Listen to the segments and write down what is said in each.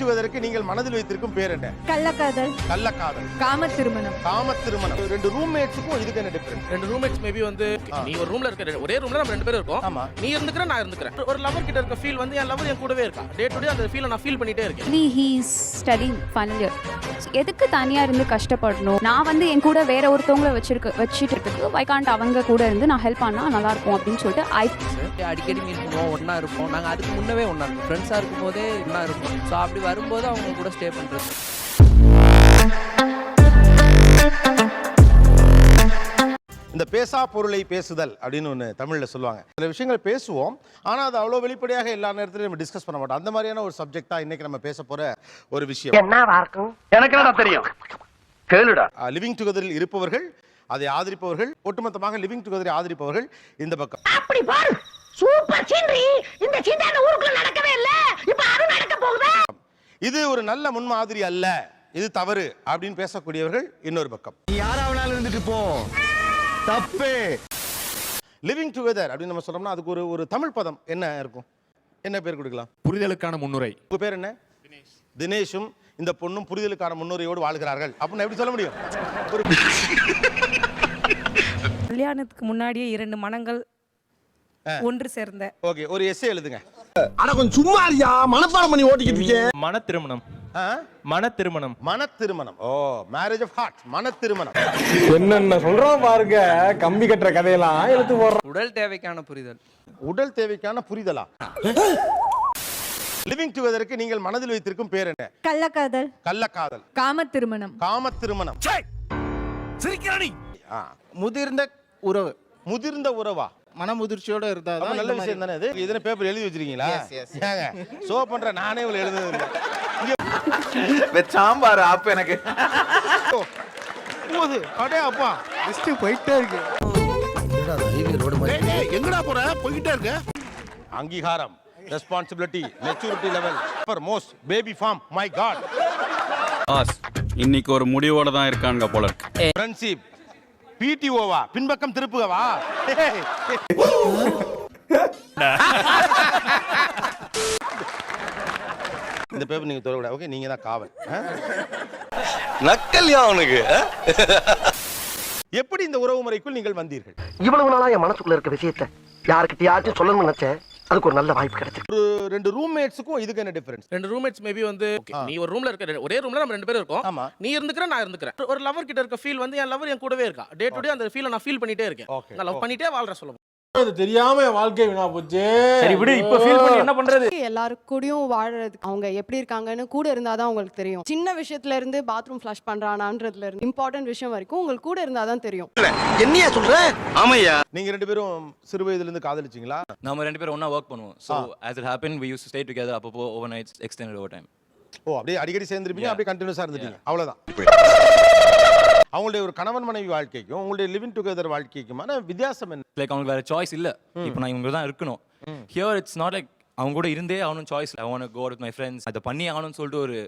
டுகெதருக்கு நீங்கள் மனதில் வைத்திருக்கும் பேர் என்ன? கள்ளக்காதல். கள்ளக்காதல். காம திருமணம் காம திருமணம் ரெண்டு ரூம்மேட்ஸுக்கும் இதுக்கு என்ன டிஃபரன்ஸ் ரெண்டு ரூம்மேட்ஸ் மேபி வந்து நீ ஒரு ரூம்ல இருக்க ஒரே ரூம்ல நம்ம ரெண்டு பேரும் இருக்கோம். ஆமா. நீ இருந்துக்கிற நான் இருந்துக்கிறேன். ஒரு லவர் கிட்ட இருக்க ஃபீல் வந்து என் லவர் என் கூடவே இருக்கா? டே டு டே அந்த ஃபீலை நான் ஃபீல் பண்ணிட்டே இருக்கேன். Actually he's studying final year எதுக்கு தனியாக இருந்து கஷ்டப்படணும்? நான் வந்து என் கூட வேற ஒருத்தவங்கள வச்சிருக்க வச்சுட்டு இருக்கு வை காண்ட் அவங்க கூட இருந்து நான் ஹெல்ப் பண்ணா நல்லா இருக்கும் அப்படின்னு சொல்லிட்டு ஐ அடிக்கடி மீட் பண்ணுவோம் ஒன்றா இருப்போம். நாங்கள் அதுக்கு முன்னவே ஒன்றா இருப்போம். ஃப்ரெண்ட்ஸாக இருக்கும் போதே ஒன்றா இருப்போம். ஸோ அப்படி வரும்போது அவங்க கூட ஸ்டே பண்ணுறது இந்த பேசா பொருளை பேசுதல் அப்படின்னு ஒன்று தமிழில் சொல்லுவாங்க. சில விஷயங்கள் பேசுவோம் ஆனால் அது அவ்வளோ வெளிப்படையாக எல்லா நேரத்திலும் நம்ம டிஸ்கஸ் பண்ண மாட்டோம். அந்த மாதிரியான ஒரு சப்ஜெக்ட் தான் இன்னைக்கு நம்ம பேச போகிற ஒரு விஷயம். எனக்கு என்னடா தெரியும்? கேளுடா. லிவிங் டுகெதரில் இருப்பவர்கள் அதை ஆதரிப்பவர்கள் ஒட்டுமொத்தமாக லிவிங் டுகெதரை ஆதரிப்பவர்கள் இந்த பக்கம். அப்படி பாரு. Super scenery. இந்த அந்த ஊருக்குள்ள நடக்கவே இல்ல. இப்ப அது நடக்க போகுது? இது ஒரு நல்ல முன்மாதிரி அல்ல. இது தவறு அப்படின்னு பேசக்கூடியவர்கள் இன்னொரு பக்கம். நீ யாராவனாலும் இருந்துட்டு போ? தப்பு. லிவிங் டுகெதர் அப்படின்னு நம்ம சொன்னோம்னா அதுக்கு ஒரு ஒரு தமிழ் பதம். என்ன இருக்கும்? என்ன பேர் கொடுக்கலாம்? புரிதலுக்கான முன்னுரை. உங்க பேர் என்ன? தினேஷும் இந்த பொண்ணும் புரிதலுக்கான முன்னுரையோடு வாழ்கிறார்கள். அப்படின்னு எப்படி சொல்ல முடியும்? கல்யாணத்துக்கு முன்னாடியே இரண்டு மனங்கள் ஒன்று சேர்ந்த. ஓகே ஒரு எஸ்ஏ எழுதுங்க. அட கொஞ்சம் சும்மா இருக்கியா? மனப்பாடம் பண்ணி ஓட்டிக்கிட்டு இருக்கேன் மன திருமணம்? மன திருமணம் மன திருமணம் ஓ மேரேஜ் ஆஃப் ஹார்ட் மன திருமணம் என்னென்ன சொல்றோம் பாருங்க. கம்பி கட்டுற கதையெல்லாம் எடுத்து போடுறோம் உடல் தேவைக்கான புரிதல். உடல் தேவைக்கான புரிதலா? லிவிங் டுகெதருக்கு நீங்கள் மனதில் வைத்திருக்கும் பேர் என்ன? கள்ளக்காதல். கள்ளக்காதல். காம திருமணம் காம திருமணம் சிரிக்கிறானி ஆ. முதிர்ந்த உறவு. முதிர்ந்த உறவா? மனமுதிர்ச்சியோட இருந்தா அப்ப நல்ல விஷயம் தானே இது? இதனை பேப்பர் எழுதி வச்சிருக்கீங்களா? ஏங்க சோ பண்ற நானே இவ்வளவு எழுதுனது இல்ல. சாம்பார் ஆப்பு எனக்கு. போகுது. அடே அப்பா லிஸ்ட் போயிட்டே இருக்கு. எங்கடா போற? போய்கிட்டே இருக்க. அங்கீகாரம் responsibility maturity level for most baby form my god boss இன்னைக்கு ஒரு முடிவோட தான் இருக்கானுங்க போல இருக்கு. ஃப்ரெண்ட்ஷிப் பிடிஓவா? பின்பக்கம் திருப்புகவா? இந்த பேப்பர் நீங்க தொடக்கூடாது ஓகே நீங்க தான் காவல்? நக்கல்யா அவனுக்கு எப்படி இந்த உறவு முறைக்குள் நீங்கள் வந்தீர்கள்? இவ்வளவு நாளா என் மனசுக்குள்ள இருக்க விஷயத்த யாருக்கிட்டயாச்சும் சொல்லணும்னு நினைச்சேன். அதுக்கு ஒரு நல்ல வாய்ப்பு கிடைச்சிருக்கு. ஒரு ரெண்டு ரூம்மேட்ஸுக்கும் இதுக்கு என்ன டிஃபரன்ஸ் ரெண்டு ரூம்மேட்ஸ் மேபி வந்து நீ ஒரு ரூம்ல இருக்க ஒரே ரூம்ல நம்ம ரெண்டு பேரும் இருக்கோம். ஆமா. நீ இருந்துக்கிற நான் இருந்துக்கிறேன். ஒரு லவர் கிட்ட இருக்க ஃபீல் வந்து என் லவர் என் கூடவே இருக்கா. டே டு டே அந்த ஃபீலை நான் ஃபீல் பண்ணிட்டே இருக்கேன். Okay, நான் லவ் பண்ணிட்டே வாழ்ற சொல்ல அது தெரியாம வாழ்க்கை வீணா போச்சு. சரி விடு இப்ப ஃபீல் பண்ணி என்ன பண்றது? எல்லாரு கூடயும் வாழறது அவங்க எப்படி இருக்காங்கன்னு கூட இருந்தாதான் உங்களுக்கு தெரியும். சின்ன விஷயத்துல இருந்து பாத்ரூம் ஃப்ளஷ் பண்றானான்றதுல இருந்து இம்பார்ட்டன்ட் விஷயம் வரைக்கும் உங்களுக்கு கூட இருந்தாதான் தெரியும். என்னையா சொல்ற? ஆமையா நீங்க ரெண்டு பேரும் சிறு வயதுல இருந்து காதலிச்சீங்களா? நம்ம ரெண்டு பேரும் ஒண்ணா ஒர்க் பண்ணுவோம். So as it happen we use stay together அப்பப்போ over nights extended over time ஓ அப்படியே அடிக்கடி சேர்ந்துருப்பீங்க அப்படியே கண்டினியூஸா இருந்துட்டீங்க. அவ்வளவுதான். அவங்களுடைய ஒரு கணவன் மனைவி வாழ்க்கைக்கும் உங்களுடைய லிவிங் டுகெதர் வாழ்க்கைக்குமான வித்தியாசம் என்ன? லைக் அவங்களுக்கு வேற சாய்ஸ் இல்ல. இப்போ நான் இவங்க தான் இருக்கணும். ஹியர் இட்ஸ் நாட் லைக் அவங்க கூட இருந்தே ஆகணும் choice I want go with my friends அதை பண்ணி ஆகணும்னு சொல்லிட்டு ஒரு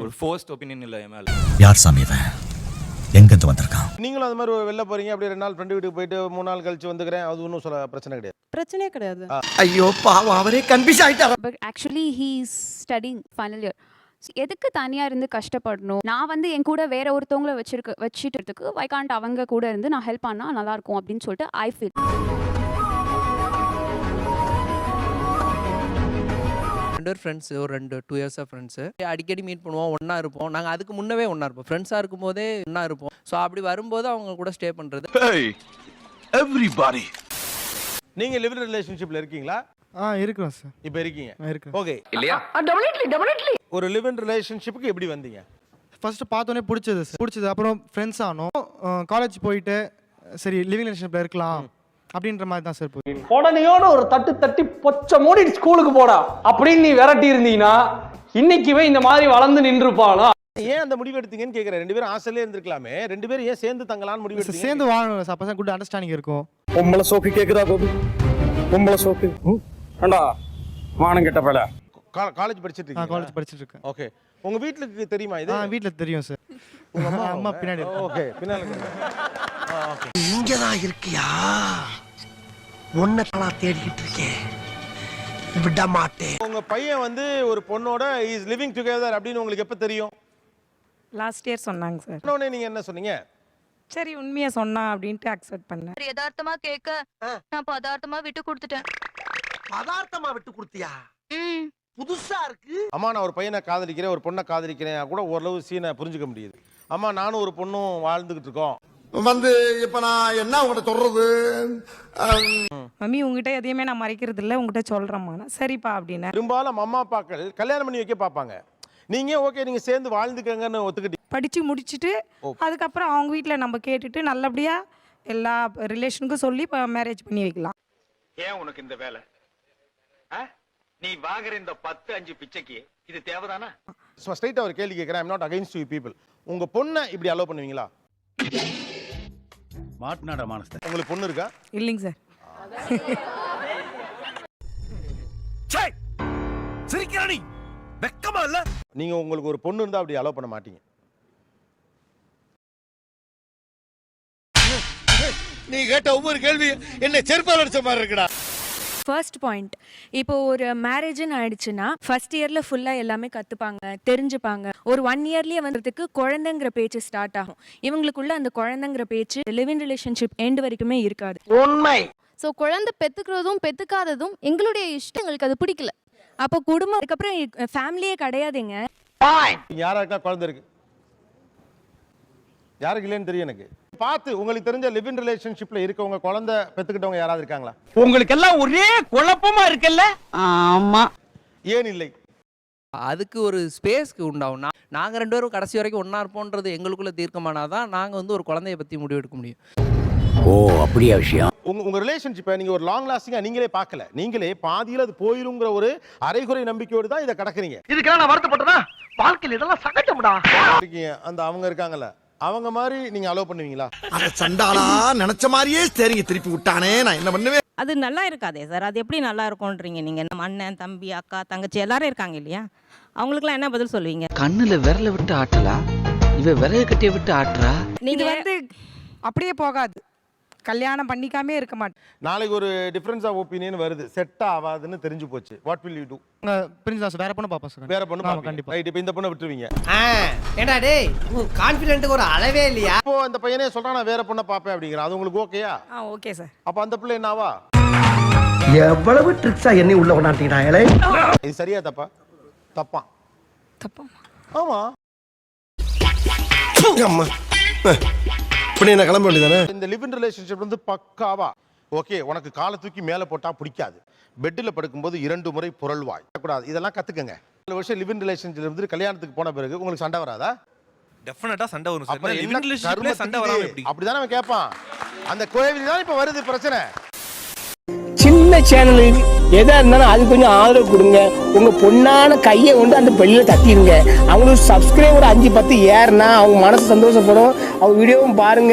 ஒரு ஃபோர்ஸ்ட் ஒப்பீனியன் இல்லை என் மேல. யார் சாமி இவன்? எங்கிருந்து வந்திருக்கான்? நீங்களும் அது மாதிரி வெளில போறீங்க அப்படியே ரெண்டு நாள் ஃப்ரெண்டு வீட்டுக்கு போயிட்டு மூணு நாள் கழிச்சு வந்துக்கிறேன். அது ஒன்றும் சொல்ல பிரச்சனை கிடையாது. பிரச்சனையே கிடையாது. ஐயோ பாவம் அவரே கன்ஃபியூஸ் ஆயிட்டார்? But actually he's studying final year எதுக்கு தனியாக இருந்து கஷ்டப்படணும்? நான் வந்து என் கூட வேற ஒருத்தவங்கள வச்சிருக்க வச்சுட்டு இருக்கு வை காண்ட் அவங்க கூட இருந்து நான் ஹெல்ப் பண்ணா நல்லா இருக்கும் அப்படின்னு சொல்லிட்டு ஐ ஃபீல் ரெண்டு பேர் ஃப்ரெண்ட்ஸ் ஒரு ரெண்டு டூ இயர்ஸாக ஃப்ரெண்ட்ஸு அடிக்கடி மீட் பண்ணுவோம் ஒன்றா இருப்போம். நாங்கள் அதுக்கு முன்னவே ஒன்றா இருப்போம். ஃப்ரெண்ட்ஸாக இருக்கும் போதே ஒன்றா இருப்போம். ஸோ அப்படி வரும்போது அவங்க கூட ஸ்டே பண்ணுறது எவ்ரிபாடி நீங்க லிவிங் ரிலேஷன்ஷிப்ல இருக்கீங்களா? ஆ இருக்கிறோம் சார் இப்போ இருக்கீங்க? இருக்கிறேன் ஓகே இல்லையா? டெபினெட்லி டெபினெட்லி ஒரு லிவிங் ரிலேஷன்ஷிப்புக்கு எப்படி வந்தீங்க? ஃபர்ஸ்ட் பார்த்தோன்னே பிடிச்சது சார் பிடிச்சது. அப்புறம் ஃப்ரெண்ட்ஸ் ஆனோம். காலேஜ் போயிட்டு சரி லிவிங் ரிலேஷன்ஷிப்ல இருக்கலாம் அப்படின்ற மாதிரி தான் சார் போய் உடனேயோட ஒரு தட்டு தட்டி பொச்ச மூடி ஸ்கூலுக்கு போடா. அப்படின்னு நீ விரட்டி இருந்தீங்கன்னா இன்னைக்குவே இந்த மாதிரி வளர்ந்து நின்றுப்பானா? ஏன் அந்த முடிவு எடுத்தீங்கன்னு கேக்குறேன். ரெண்டு பேரும் ஆசையிலே இருந்திருக்கலாமே. ரெண்டு பேரும் ஏன் சேர்ந்து தங்கலாம்னு முடிவு சேர்ந்து வாழணும் சார் அப்போ தான் குட் அண்டர்ஸ்டாண்டிங் இருக்கும். பொம்பளை சோக்கு கேக்குதா பாபு பொம்பளை சோக்கு. ஏண்டா மானம் கெட்ட பல? காலேஜ் படிச்சிட்டு நான் இருக்கீங்க காலேஜ் படிச்சிட்டு இருக்கேன் ஓகே உங்க வீட்டுக்கு தெரியுமா இது? வீட்டில் தெரியும் சார் உங்க அம்மா அம்மா பின்னாடி. ஓகே பின்னால ஓகே இங்கதான் இருக்கியா? உன்னை தேடிக்கிட்டு இருக்கேன். விட மாட்டேன். உங்க பையன் வந்து ஒரு பொண்ணோட இஸ் லிவிங் டுகெதர் அப்படின்னு உங்களுக்கு எப்ப தெரியும்? லாஸ்ட் இயர் சொன்னாங்க சார் உடனே நீங்க என்ன சொன்னீங்க? சரி உண்மையை சொன்னா அப்படின்ட்டு அக்செப்ட் பண்ணேன். யதார்த்தமா கேட்க நான் பதார்த்தமா விட்டு கொடுத்துட்டேன். பதார்த்தமா விட்டு கொடுத்தியா? புதுசா இருக்கு. அம்மா நான் ஒரு பையனை காதலிக்கிறேன் ஒரு பொண்ணை காதலிக்கிறேன் கூட ஓரளவு சீனை புரிஞ்சுக்க முடியுது. அம்மா நானும் ஒரு பொண்ணும் வாழ்ந்துகிட்டு இருக்கோம். வந்து இப்ப நான் என்ன உங்கள்கிட்ட சொல்றது? மம்மி உங்ககிட்ட எதையுமே நான் மறைக்கிறது இல்லை உங்ககிட்ட சொல்றேம்மா சரிப்பா அப்படின்னு பெரும்பாலும் அம்மா அப்பாக்கள் கல்யாணம் பண்ணி வைக்க பார்ப்பாங்க. நீங்க ஓகே நீங்க சேர்ந்து வாழ்ந்துக்கங்கன்னு ஒத்துக்கிட்டீங்க. படிச்சு முடிச்சுட்டு அதுக்கப்புறம் அவங்க வீட்டில் நம்ம கேட்டுட்டு நல்லபடியா எல்லா ரிலேஷனுக்கும் சொல்லி இப்போ மேரேஜ் பண்ணி வைக்கலாம். ஏன் உனக்கு இந்த வேலை? நீ வாங்குற இந்த பத்து அஞ்சு பிச்சைக்கு இது தேவைதானா? ஸ்ட்ரைட்டாக ஒரு கேள்வி கேட்குறேன் I'm not against you people உங்க பொண்ணை இப்படி அலோவ் பண்ணுவீங்களா? மாட்டினாடா மானஸ்த உங்களுக்கு பொண்ணு இருக்கா? இல்லைங்க சார். சிரிக்கிறானி வெக்கமா இல்ல? நீங்க உங்களுக்கு ஒரு பொண்ணு இருந்தா அப்படி அலோவ் பண்ண மாட்டீங்க. நீ கேட்ட ஒவ்வொரு கேள்வி என்ன செருப்பால் அடிச்ச மாதிரி இருக்குடா. ஃபர்ஸ்ட் பாயிண்ட் இப்போ ஒரு மேரேஜ்னு ஆயிடுச்சுன்னா ஃபர்ஸ்ட் இயர்ல ஃபுல்லா எல்லாமே கத்துப்பாங்க தெரிஞ்சுப்பாங்க. ஒரு ஒன் இயர்லயே வந்ததுக்கு குழந்தைங்கிற பேச்சு ஸ்டார்ட் ஆகும். இவங்களுக்குள்ள அந்த குழந்தைங்கிற பேச்சு லிவிங் ரிலேஷன்ஷிப் எண்ட் வரைக்குமே இருக்காது. உண்மை. ஸோ குழந்தை பெத்துக்கிறதும் பெத்துக்காததும் எங்களுடைய இஷ்டம் எங்களுக்கு அது பிடிக்கல. அப்போ குடும்பம் அதுக்கப்புறம் ஃபேமிலியே கிடையாதுங்க. நீங்க யாராருக்கா குழந்தை இருக்கு? யாருக்கு இல்லைன்னு தெரியும் எனக்கு. பார்த்து உங்களுக்கு தெரிஞ்ச லிவ் இன் ரிலேஷன்ஷிப்ல இருக்கவங்க குழந்தை பெத்துக்கிட்டவங்க யாராவது இருக்காங்களா? உங்களுக்கு எல்லாம் ஒரே குழப்பமா இருக்குல்ல? ஆமா. ஏன் இல்லை? அதுக்கு ஒரு ஸ்பேஸ்க்கு உண்டாகும். நாங்கள் ரெண்டு பேரும் கடைசி வரைக்கும் ஒன்றா இருப்போன்றது எங்களுக்குள்ள தீர்க்கமானாதான் நாங்கள் வந்து ஒரு குழந்தைய பற்றி முடிவு எடுக்க முடியும். ஓ அப்படியா விஷயம். உங்க உங்க ரிலேஷன்ஷிப்பை நீங்க ஒரு லாங் லாஸ்டிங்கா நீங்களே பார்க்கல. நீங்களே பாதியில அது போயிருங்கிற ஒரு அரைகுறை நம்பிக்கையோடு தான் இதை கடக்குறீங்க. இதுக்கெல்லாம் நான் வருத்தப்பட்டனா? வாழ்க்கையில் இதெல்லாம் சகஜம்டா. இருக்கீங்க. அந்த அவங்க இருக்காங்கல்ல. அவங்க மாதிரி நீங்க அலோவ் பண்ணுவீங்களா? அத சண்டாளா நினைச்ச மாதிரியே சரிங்க திருப்பி விட்டானே நான் என்ன பண்ணுவேன்? அது நல்லா இருக்காதே சார் அது எப்படி நல்லா இருக்கும்ன்றீங்க நீங்க? நம்ம அண்ணன் தம்பி அக்கா தங்கச்சி எல்லாரும் இருக்காங்க இல்லையா? அவங்களுக்குலாம் என்ன பதில் சொல்லுவீங்க? கண்ணில் விரல விட்டு ஆட்டலா இவ விறகு கட்டிய விட்டு ஆட்டுறா? இது வந்து அப்படியே போகாது. கல்யாணம் பண்ணிக்காமே இருக்க மாட்டேன். நாளைக்கு ஒரு டிஃபரன்ஸ் ஆஃப் ஒப்பீனியன் வருது. செட் ஆகாதுன்னு தெரிஞ்சு போச்சு. What will you do prince வேற பொண்ணு பார்ப்பேன் சார் வேற பொண்ணு ஆமா, பாப்பீங்க. கண்டிப்பா. ரைட் இப்போ இந்த பொண்ணை விட்டுருவீங்க. ஏண்டா டேய் கான்ஃபிடென்ட்டுக்கு ஒரு அளவே இல்லையா? இப்போ அந்த பையனே சொல்றான் நான் வேற பொண்ணை பார்ப்பேன் அப்படிங்கிறான் அது உங்களுக்கு ஓகேயா? ஆ ஓகே சார் அப்ப அந்த பிள்ளை என்னவா? எவ்வளவு ட்ரிக்ஸா என்ன உள்ள கொண்டாட்டீங்களே இது சரியா தப்பா? தப்பா. தப்பா ஆமா. அம்மா. இப்படி என்ன கிளம்ப வேண்டியதானே இந்த லிவ் இன் ரிலேஷன்ஷிப் வந்து பக்காவா? ஓகே உனக்கு காலை தூக்கி மேலே போட்டா பிடிக்காது. பெட்டில் படுக்கும்போது இரண்டு முறை புரள்வாய். கூடாது இதெல்லாம் கத்துக்கங்க. நாலு வருஷம் லிவ் இன் ரிலேஷன்ஷிப் இருந்து கல்யாணத்துக்கு போன பிறகு உங்களுக்கு சண்டை வராதா? டெஃபினட்டா சண்டை வரும் அவன் கேட்பான் அந்த கோவில் தான் இப்போ வருது பிரச்சனை. சின்ன சேனலு எதா இருந்தாலும் அது கொஞ்சம் ஆதரவு கொடுங்க. உங்க பொண்ணான கையை கொண்டு அந்த பெல்லில தட்டிடுங்க. அவங்களுக்கு சப்ஸ்கிரைபர் அஞ்சு பத்து ஏறுனா அவங்க மனசு சந்தோஷப்படும். அவங்க வீடியோவும் பாருங்க.